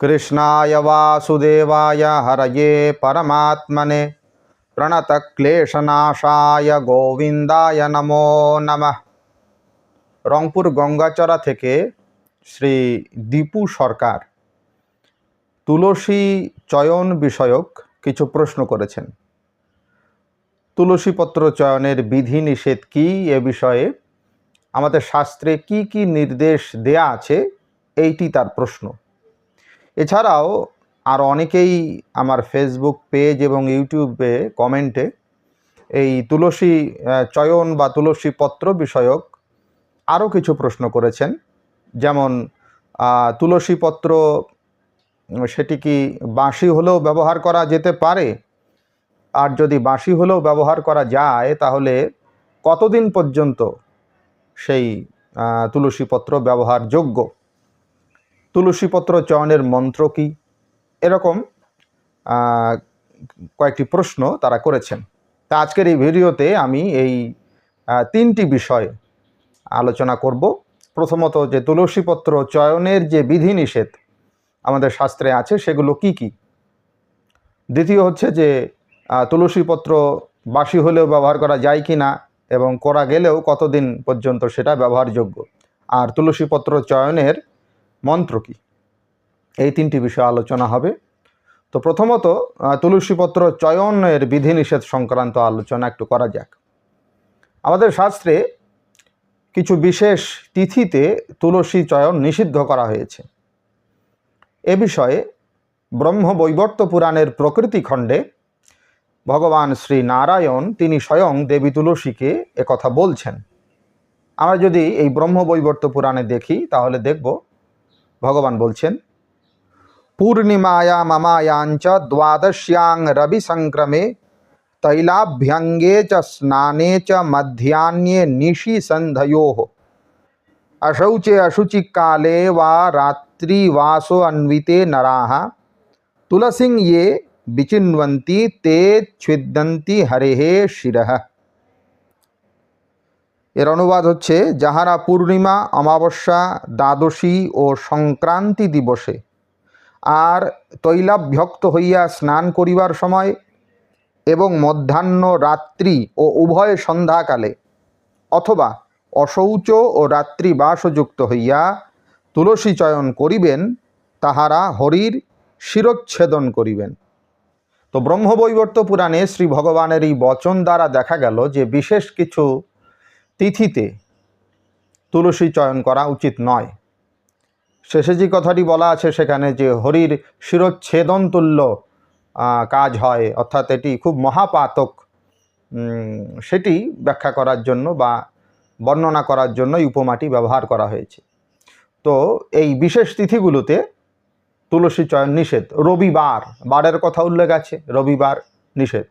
কৃষ্ণায় বাসুদেবায় হরয়ে পরমাত্মনে প্রণতক্লেশনাশায় গোবিন্দায় নমো নমঃ। রংপুর গঙ্গাচড়া থেকে শ্রী দীপু সরকার তুলসী চয়ন বিষয়ক কিছু প্রশ্ন করেছেন। তুলসীপত্র চয়নের বিধি নিষেধ কী এ বিষয়ে আমাদের শাস্ত্রে কি কি নির্দেশ দেয়া আছে, এইটি তার প্রশ্ন। এছাড়াও আর অনেকেই আমার ফেসবুক পেজ এবং ইউটিউবে কমেন্টে এই তুলসী চয়ন বা তুলসী পত্র বিষয়ক আরও কিছু প্রশ্ন করেছেন। যেমন তুলসী পত্র সেটি কি বাঁশি হলেও ব্যবহার করা যেতে পারে? আর যদি বাঁশি হলেও ব্যবহার করা যায়, তাহলে কতদিন পর্যন্ত সেই তুলসীপত্র ব্যবহারযোগ্য? তুলসীপত্র চয়নের মন্ত্র কি? এরকম কয়েকটি প্রশ্ন তারা করেছেন। তা আজকের এই ভিডিওতে আমি এই তিনটি বিষয় আলোচনা করব। প্রথমত যে তুলসীপত্র চয়নের যে বিধিনিষেধ আমাদের শাস্ত্রে আছে, সেগুলো কি কি? দ্বিতীয় হচ্ছে যে তুলসীপত্র বাসি হলেও ব্যবহার করা যায় কি না এবং করা গেলেও কতদিন পর্যন্ত সেটা ব্যবহারযোগ্য? আর তুলসীপত্র চয়নের মন্ত্র কি? এই তিনটি বিষয় আলোচনা হবে। তো প্রথমত তুলসীপত্র চয়নের বিধিনিষেধ সংক্রান্ত আলোচনা একটু করা যাক। আমাদের শাস্ত্রে কিছু বিশেষ তিথিতে তুলসী চয়ন নিষিদ্ধ করা হয়েছে। এ বিষয়ে ব্রহ্মবৈবর্ত পুরাণের প্রকৃতি খণ্ডে ভগবান শ্রী নারায়ণ তিনি স্বয়ং দেবী তুলসীকে একথা বলছেন। আমরা যদি এই ব্রহ্মবৈবর্ত পুরাণে দেখি, তাহলে দেখব ভগবান বলছেন পূর্ণিমায়া মমায়াঞ্চ দ্বাদশ্যাং রবি সংক্রমে তৈলাভ্যঙ্গে চ স্নানে চ মধ্যাহ্নে নিশি সন্ধ্যয়ো अशौचे अशुचिकाले वा रात्रिवासो अन्विते नराः तुलसीं ये विचिन्वन्ति ते ছিদ্যন্তি হরেহে শিরহ এর অনুবাদ হচ্ছে যাহারা পূর্ণিমা, অমাবস্যা, দ্বাদশী ও সংক্রান্তি দিবসে। আর তৈলাভ্যক্ত হইয়া স্নান করিবার সময় এবং মধ্যাহ্ন রাত্রি ও উভয় সন্ধ্যাকালে অথবা অশৌচ ও রাত্রি বাসযুক্ত হইয়া তুলসী চয়ন করিবেন, তাহারা হরির শিরচ্ছেদন করিবেন। তো ব্রহ্মবৈবর্ত পুরাণে শ্রী ভগবানের এই বচন দ্বারা দেখা গেল যে বিশেষ কিছু তিথিতে তুলসী চয়ন করা উচিত নয়। শেষে যে কথাটি বলা আছে সেখানে যে হরির শিরচ্ছেদন তুল্য কাজ হয়, অর্থাৎ এটি খুব মহাপাতক সেটি ব্যাখ্যা করার জন্য বা বর্ণনা করার জন্য উপমাটি ব্যবহার করা হয়েছে। তো এই বিশেষ তিথিগুলোতে তুলসী চয়ন নিষেধ। রবিবার, বারের কথা উল্লেখ আছে, রবিবার নিষেধ।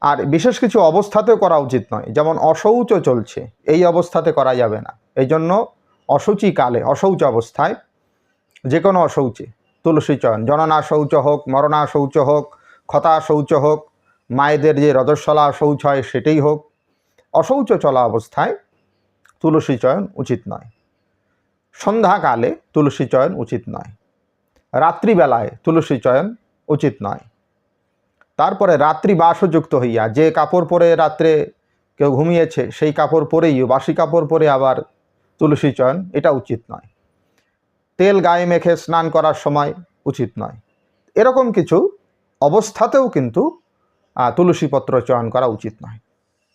আর বিশেষ কিছু অবস্থাতেও করা উচিত নয়। যেমন অশৌচ চলছে। এই অবস্থাতে করা যাবে না। এই জন্য অসুচি কালে অশৌচ অবস্থায় যে কোনো অশৌচে, তুলসী চয়ন জননা শৌচ হোক মরণা শৌচ হোক ক্ষতা শৌচ হোক, মায়েদের যে রজস্বলা শৌচ হয় সেটাই হোক, অশৌচ চলা অবস্থায় তুলসী চয়ন উচিত নয়। সন্ধ্যাকালে তুলসী চয়ন উচিত নয়। রাত্রিবেলায় তুলসী চয়ন উচিত নয়। তারপরে রাত্রি বাসযুক্ত হইয়া যে কাপড় পরে রাত্রে কেউ ঘুমিয়েছে, সেই কাপড় পরেই বাসি কাপড় পরে আবার তুলসী চয়ন, এটা উচিত নয়। তেল গায়ে মেখে স্নান করার সময় উচিত নয়। এরকম কিছু অবস্থাতেও কিন্তু তুলসীপত্র চয়ন করা উচিত নয়।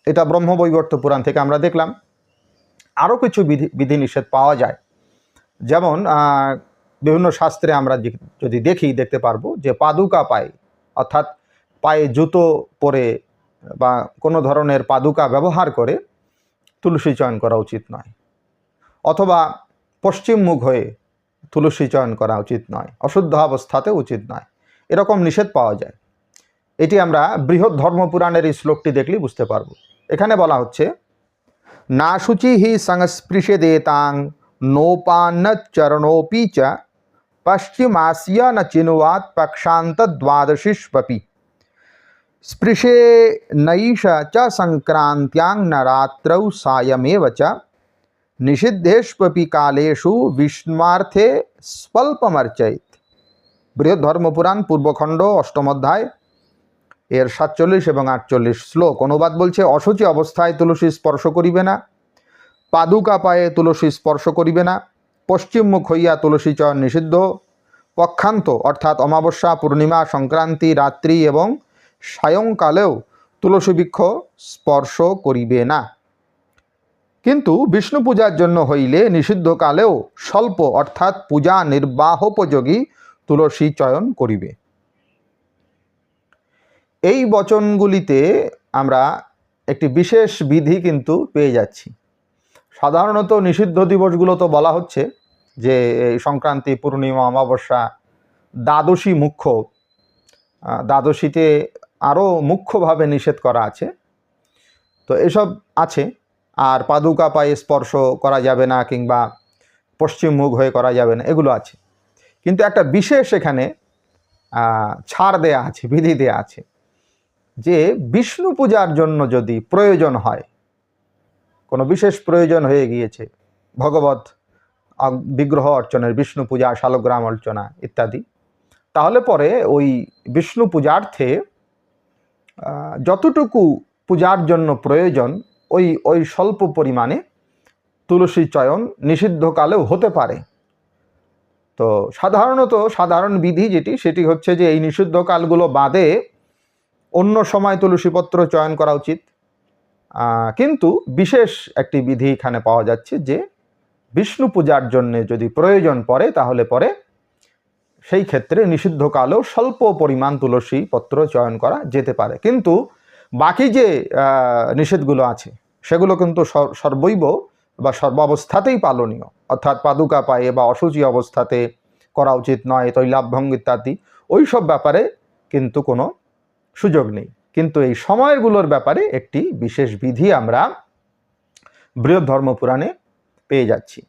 এটা ব্রহ্মবৈবর্ত পুরাণ থেকে আমরা দেখলাম। আরও কিছু বিধি, বিধিনিষেধ পাওয়া যায়। যেমন বিভিন্ন শাস্ত্রে আমরা যদি দেখি, দেখতে পারব যে পাদুকা পায়ে, অর্থাৎ পায়ে জুতো পরে বা কোনো ধরনের পাদুকা ব্যবহার করে তুলসী চয়ন করা উচিত নয়। অথবা পশ্চিম মুখ হয়ে তুলসী চয়ন করা উচিত নয়। অশুদ্ধ অবস্থাতে উচিত নয়। এরকম নিষেধ পাওয়া যায়। এটি আমরা বৃহৎ ধর্মপুরাণের এই শ্লোকটি দেখলেই বুঝতে পারব। এখানে বলা হচ্ছে, না শুচি হি সংস্পৃশে সংস্পৃশেদেতাং নোপান্ন চরণোপি চ, পশ্চিমাসিয়া ন চিনুয়াত পক্ষান্ত দ্বাদশিষ্পপি নৈষ চ সংক্রান্ত্যাং ন রাত্রৌ च। নিষিদ্ধেষ্পপি কালেষু বিষ্মার্থে স্বল্পমর্চয়িত বৃহৎ ধর্মপুরাণ পূর্বখণ্ড অষ্টম এর সাতচল্লিশ এবং আটচল্লিশ শ্লোক। অনুবাদ বলছে অসুচি অবস্থায় তুলসী স্পর্শ করিবে না, পাদুকা পায়ে তুলসী স্পর্শ করিবে না পশ্চিমমুখ হইয়া তুলসী চয়ন নিষিদ্ধ, পক্ষান্ত, অর্থাৎ অমাবস্যা, পূর্ণিমা, সংক্রান্তি, রাত্রি এবং সায়ংকালেও তুলসী বৃক্ষ স্পর্শ করিবে না। কিন্তু বিষ্ণু পূজার জন্য হইলে নিষিদ্ধকালেও স্বল্প অর্থাৎ পূজা নির্বাহোপযোগী তুলসী চয়ন করিবে। এই বচনগুলিতে আমরা একটি বিশেষ বিধি কিন্তু পেয়ে যাচ্ছি। সাধারণত নিষিদ্ধ দিবসগুলো তো বলা হচ্ছে যে সংক্রান্তি, পূর্ণিমা, অমাবস্যা, দ্বাদশী মুখ্য দ্বাদশীতে আরও মুখ্যভাবে নিষেধ করা আছে। তো এসব আছে। আর পাদুকা পায়ে স্পর্শ করা যাবে না কিংবা পশ্চিম মুখ হয়ে করা যাবে না, এগুলো আছে। কিন্তু একটা বিশেষ এখানে ছাড় দেয়া আছে, বিধি দেয়া আছে যে বিষ্ণু পূজার জন্য যদি প্রয়োজন হয়, কোনো বিশেষ প্রয়োজন হয়ে গিয়েছে, ভগবত বিগ্রহ অর্চনের বিষ্ণু পূজা, শালগ্রাম অর্চনা ইত্যাদি, তাহলে পরে ওই বিষ্ণু পূজার্থে যতটুকু পূজার জন্য প্রয়োজন, ওই ওই স্বল্প পরিমাণে তুলসী চয়ন নিষিদ্ধকালেও হতে পারে। তো সাধারণত সাধারণ বিধি যেটি, সেটি হচ্ছে যে এই নিষিদ্ধকালগুলো বাদে অন্য সময় তুলসীপত্র চয়ন করা উচিত। কিন্তু বিশেষ একটি বিধি এখানে পাওয়া যাচ্ছে যে, বিষ্ণু পূজার জন্যে যদি প্রয়োজন পড়ে, তাহলে পরে সেই ক্ষেত্রে নিষিদ্ধকালেও স্বল্প পরিমাণ তুলসী পত্র চয়ন করা যেতে পারে। কিন্তু বাকি যে নিষেধগুলো আছে, সেগুলো কিন্তু সর- সর্বৈব বা সর্বাবস্থাতেই পালনীয়। অর্থাৎ পাদুকা পায়ে বা অসুচি অবস্থাতে করা উচিত নয় তৈলাভ্যঙ্গ ইত্যাদি ওই সব ব্যাপারে কিন্তু কোনো সুযোগ নেই। কিন্তু এই সময়গুলোর ব্যাপারে একটি বিশেষ বিধি আমরা বৃহৎ ধর্মপুরাণে পেয়ে যাচ্ছি।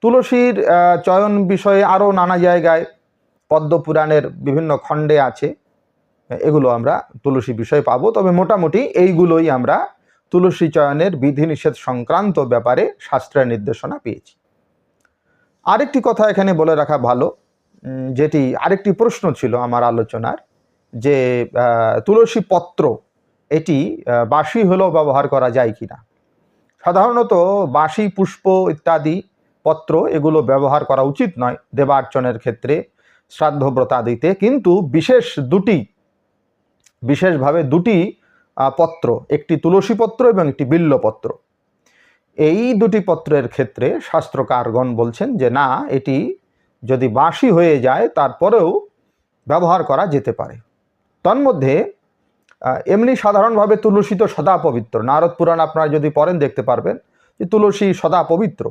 তুলসীর চয়ন বিষয়ে আরও নানা জায়গায় পদ্মপুরাণের বিভিন্ন খণ্ডে আছে। এগুলো আমরা তুলসী বিষয়ে পাবো। তবে মোটামুটি এইগুলোই আমরা তুলসী চয়নের বিধিনিষেধ সংক্রান্ত ব্যাপারে শাস্ত্রের নির্দেশনা পেয়েছি। আরেকটি কথা এখানে বলে রাখা ভালো যেটি আরেকটি প্রশ্ন ছিল আমার আলোচনার, যে তুলসী পত্র, এটি বাসি হলেও ব্যবহার করা যায় কিনা? সাধারণত বাসি পুষ্প ইত্যাদি পত্র এগুলো ব্যবহার করা উচিত নয়। দেবার্চনের ক্ষেত্রে শ্রাদ্ধব্রতাদিতে কিন্তু বিশেষ দুটি, বিশেষভাবে দুটি পত্র, একটি তুলসী পত্র এবং একটি বিল্লপত্র এই দুটি পত্রের ক্ষেত্রে শাস্ত্রকারগণ বলছেন যে, না, এটি যদি বাসি হয়ে যায়, তারপরেও ব্যবহার করা যেতে পারে। তন্মধ্যে এমনি সাধারণভাবে তুলসী তো সদা পবিত্র। নারদ পুরাণ আপনারা যদি পড়েন, দেখতে পারবেন যে, তুলসী সদা পবিত্র।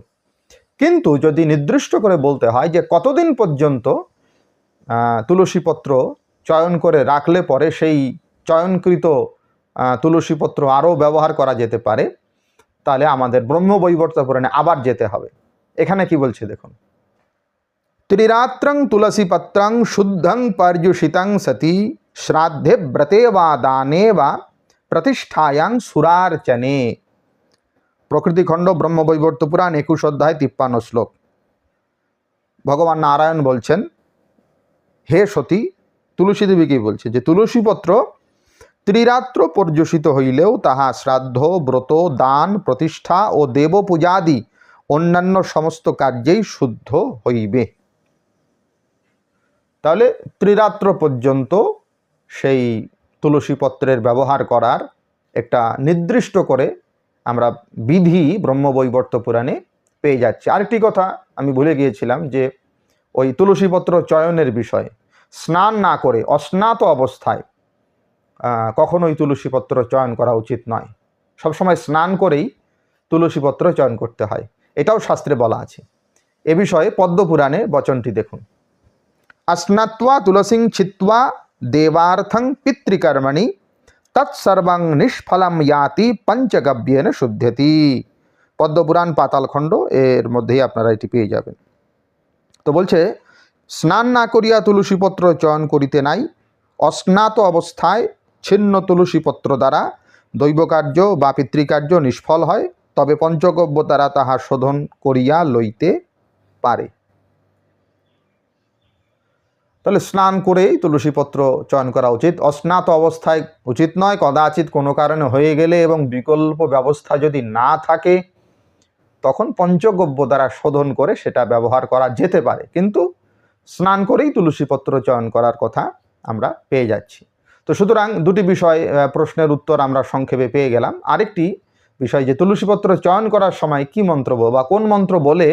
কিন্তু যদি নির্দিষ্ট করে বলতে হয় যে, কতদিন পর্যন্ত তুলসীপত্র চয়ন করে রাখলে পরে সেই চয়নকৃত তুলসীপত্র আরও ব্যবহার করা যেতে পারে, তাহলে আমাদের ব্রহ্মবৈবর্ত পুরাণে আবার যেতে হবে। এখানে কি বলছে দেখুন? ত্রিরাত্রং তুলসীপত্রং শুদ্ধং পর্যুষিতং সতী শ্রাদ্ধে ব্রতে বা দানে বা প্রতিষ্ঠায়াং সুরার্চনে। প্রকৃতিখণ্ড ব্রহ্মবৈবর্ত পুরাণ একুশ অধ্যায় তিপ্পান্ন শ্লোক। ভগবান নারায়ণ বলছেন হে সতী, তুলসী দেবীকেই বলছে? যে তুলসীপত্র ত্রিরাত্র পর্যুষিত হইলেও তাহা শ্রাদ্ধ, ব্রত, দান, প্রতিষ্ঠা ও দেব পূজাদি অন্যান্য সমস্ত কার্যেই শুদ্ধ হইবে। তাহলে ত্রিরাত্র পর্যন্ত সেই তুলসী পত্রের ব্যবহার করার একটা নির্দিষ্ট করে আমরা বিধি ব্রহ্মবৈবর্ত পুরাণে পেয়ে যাচ্ছি। আরেকটি কথা আমি ভুলে গিয়েছিলাম যে ওই তুলসীপত্র চয়নের বিষয়ে। স্নান না করে, অস্নাত অবস্থায় কখনোই তুলসীপত্র চয়ন করা উচিত নয়। সবসময় স্নান করেই তুলসীপত্র চয়ন করতে হয়। এটাও শাস্ত্রে বলা আছে। এ বিষয়ে পদ্মপুরাণে বচনটি দেখুন। আসনাত্বা তুলসিং ছিত্বা দেবার্থং পিতৃকর্মণি, তৎসর্বাং নিষ্ফলাম ইয়াতি পঞ্চগব্যেন শুদ্ধতি। পদ্মপুরাণ পাতালখণ্ড, এর মধ্যেই আপনারা এটি পেয়ে যাবেন। তো বলছে, স্নান না করিয়া তুলসীপত্র চয়ন করিতে নাই। অস্নাত অবস্থায় ছিন্ন তুলসীপত্র দ্বারা দৈবকার্য বা পিতৃকার্য নিষ্ফল হয়, তবে পঞ্চগব্য দ্বারা তাহা শোধন করিয়া লইতে পারে। তাহলে স্নান করেই তুলসীপত্র চয়ন করা উচিত। অস্নাত অবস্থায় উচিত নয়, কদাচিৎ কোনো কারণে হয়ে গেলে এবং বিকল্প ব্যবস্থা যদি না থাকে পঞ্চগব্য দ্বারা শোধন করে সেটা ব্যবহার করা যেতে পারে। কিন্তু স্নান করেই তুলসীপত্র চয়ন করার কথা আমরা পেয়ে যাচ্ছি। তো সুতরাং দুটি বিষয় প্রশ্নের উত্তর আমরা সংক্ষেপে পেয়ে গেলাম। আরেকটি বিষয় যে তুলসীপত্র চয়ন করার সময় কি মন্ত্র বা কোন মন্ত্র বলে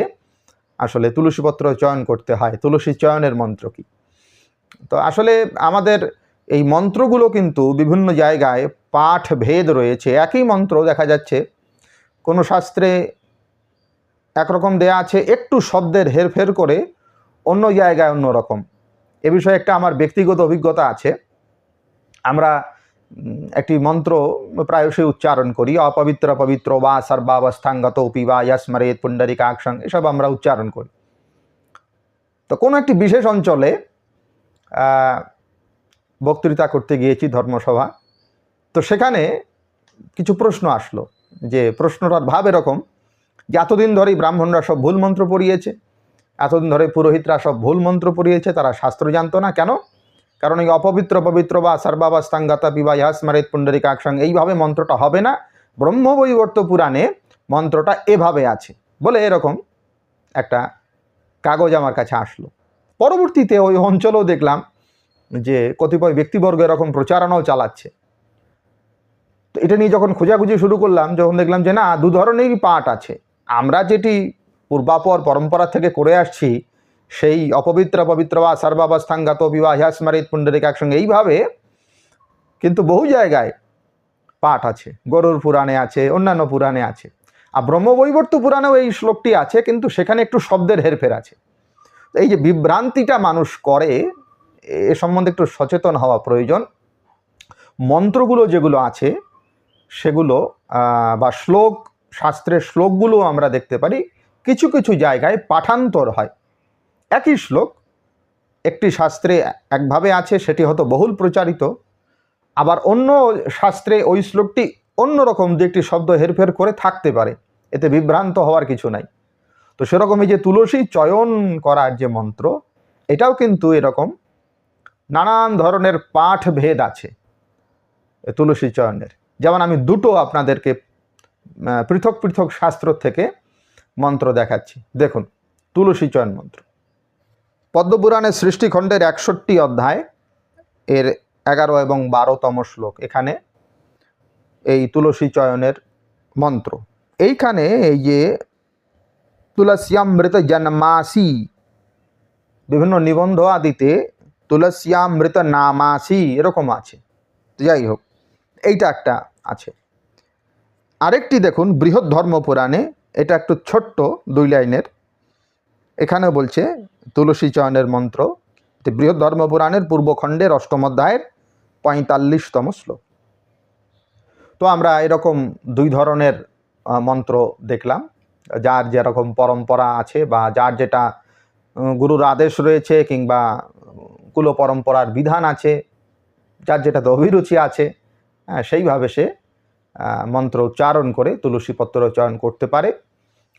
আসলে তুলসীপত্র চয়ন করতে হয়? তুলসী চয়নের মন্ত্র কি? তো আসলে আমাদের এই মন্ত্রগুলো কিন্তু বিভিন্ন জায়গায় পাঠ ভেদ রয়েছে। একই মন্ত্র দেখা যাচ্ছে, কোনো শাস্ত্রে একরকম দেয়া আছে, একটু শব্দের হেরফের করে অন্য জায়গায় অন্য রকম। এ বিষয়ে একটা আমার ব্যক্তিগত অভিজ্ঞতা আছে। আমরা একটি মন্ত্র প্রায়শই উচ্চারণ করি, অপবিত্র পবিত্র বা সর্বাবস্থাঙ্গত উপি বা ইয়াসমরেত পুণ্ডরিকাক্ষং এসব আমরা উচ্চারণ করি। তো কোনো একটি বিশেষ অঞ্চলে বক্তৃতা করতে গিয়েছি ধর্মসভা, তো সেখানে কিছু প্রশ্ন আসলো যে প্রশ্নটার ভাব এরকম যে এতদিন ধরেই ব্রাহ্মণরা সব ভুল মন্ত্র পড়িয়েছে, এতদিন ধরে পুরোহিতরা সব ভুল মন্ত্র পড়িয়েছে, তারা শাস্ত্র জানতো না কেন? কারণ এই অপবিত্র পবিত্র বা সর্বাবস্থাঙ্গাতা পিবা ইয়াসমারেত পুণ্ডরিকাক্ষং এইভাবে মন্ত্রটা হবে না। ব্রহ্মবৈবর্ত পুরাণে মন্ত্রটা এভাবে আছে। বলে এরকম একটা কাগজ আমার কাছে আসলো। পরবর্তীতে ওই অঞ্চলেও দেখলাম যে কতিপয় ব্যক্তিবর্গ এরকম প্রচারণাও চালাচ্ছে। তো এটা নিয়ে যখন খোঁজাখুঁজি শুরু করলাম, যখন দেখলাম যে না, দু ধরনেরই পাঠ আছে। আমরা যেটি পূর্বাপর পরম্পরা থেকে করে আসছি, সেই অপবিত্র পবিত্র বা সর্বাবস্থাঙ্গাত বিবাহাস্মারিত পুণ্ডরিক একসঙ্গে এইভাবে কিন্তু বহু জায়গায় পাঠ আছে, গরুর পুরাণে আছে, অন্যান্য পুরাণে আছে। আর ব্রহ্মবৈবর্ত পুরাণেও এই শ্লোকটি আছে, কিন্তু সেখানে একটু শব্দের হেরফের আছে। এই যে বিভ্রান্তিটা মানুষ করে, এ সম্বন্ধে একটু সচেতন হওয়া প্রয়োজন। মন্ত্রগুলো যেগুলো আছে, সেগুলো বা শ্লোক শাস্ত্রের শ্লোকগুলো আমরা দেখতে পারি। কিছু কিছু জায়গায় পাঠান্তর হয়। একই শ্লোক, একটি শাস্ত্রে একভাবে আছে, সেটি হয়তো বহুল প্রচারিত। আবার অন্য শাস্ত্রে ওই শ্লোকটি অন্যরকম দু একটি শব্দ হেরফের করে থাকতে পারে। এতে বিভ্রান্ত হওয়ার কিছু নাই। তো সেরকমই যে তুলসী চয়ন করার যে মন্ত্র, এটাও কিন্তু এরকম নানান ধরনের পাঠ ভেদ আছে তুলসী চয়নের। যেমন আমি দুটো আপনাদেরকে পৃথক পৃথক শাস্ত্র থেকে মন্ত্র দেখাচ্ছি। দেখুন, তুলসী চয়ন মন্ত্র। পদ্মপুরাণের সৃষ্টিখণ্ডের একষট্টি অধ্যায়, এর এগারো এবং বারোতম শ্লোক। এখানে এই তুলসী চয়নের মন্ত্র। এইখানে এই যে তুলস্যামৃত জন্মাসি, বিভিন্ন নিবন্ধ আদিতে তুলস্যামৃত নামাসি এরকম আছে। যাই হোক, এইটা একটা আছে। আরেকটি দেখুন, বৃহৎ ধর্ম পুরাণে এটা একটু ছোট্ট দুই লাইনের। এখানে বলছে, তুলসী চয়নের মন্ত্র বৃহৎ ধর্ম পুরাণের পূর্বখণ্ডের অষ্টম অধ্যায়ের পঁয়তাল্লিশতম শ্লোক। তো আমরা এরকম দুই ধরনের মন্ত্র দেখলাম, যার যেরকম পরম্পরা আছে বা যার যেটা গুরুর আদেশ রয়েছে কিংবা, কুল পরম্পরার বিধান আছে, যার যেটাতে অভিরুচি আছে সেইভাবে সে মন্ত্র উচ্চারণ করে তুলসী পত্র চয়ন করতে পারে।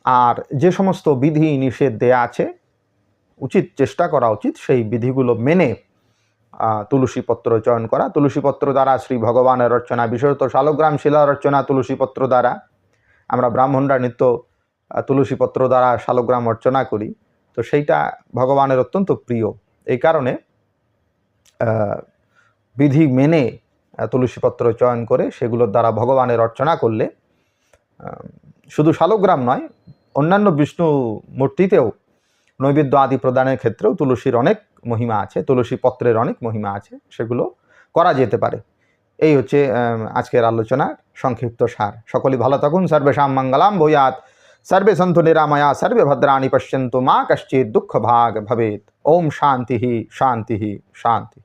আর যে সমস্ত বিধি নিষেধ দেয়া আছে উচিত চেষ্টা করা উচিত সেই বিধিগুলো মেনে আহ, তুলসী পত্র চয়ন করা। তুলসী পত্র দ্বারা শ্রী ভগবানের রচনা বিশেষত শালগ্রাম শিলা রচনা তুলসী পত্র দ্বারা আমরা ব্রাহ্মণরা নিত্য আহ, তুলসী পত্র দ্বারা শালগ্রাম অর্চনা করি। তো সেইটা ভগবানের অত্যন্ত প্রিয়। এই কারণে বিধি মেনে তুলসীপত্র চয়ন করে সেগুলোর দ্বারা ভগবানের অর্চনা করলে শুধু শালগ্রাম নয়, অন্যান্য বিষ্ণু মূর্তিতেও নৈবেদ্য আদি প্রদানের ক্ষেত্রেও তুলসীর অনেক মহিমা আছে, তুলসী পত্রের অনেক মহিমা আছে, সেগুলো করা যেতে পারে। এই হচ্ছে আজকের আলোচনার সংক্ষিপ্ত সার। সকলেই ভালো থাকুন সর্বেশাম মঙ্গলাম ভূয়াত, সর্বে সন্তু নিরাময়া, সর্বে ভদ্রাণি পশ্যন্তু, মা কশ্চিৎ দুঃখ ভাগ ভবেত। ওম শান্তি শান্তি শান্তি।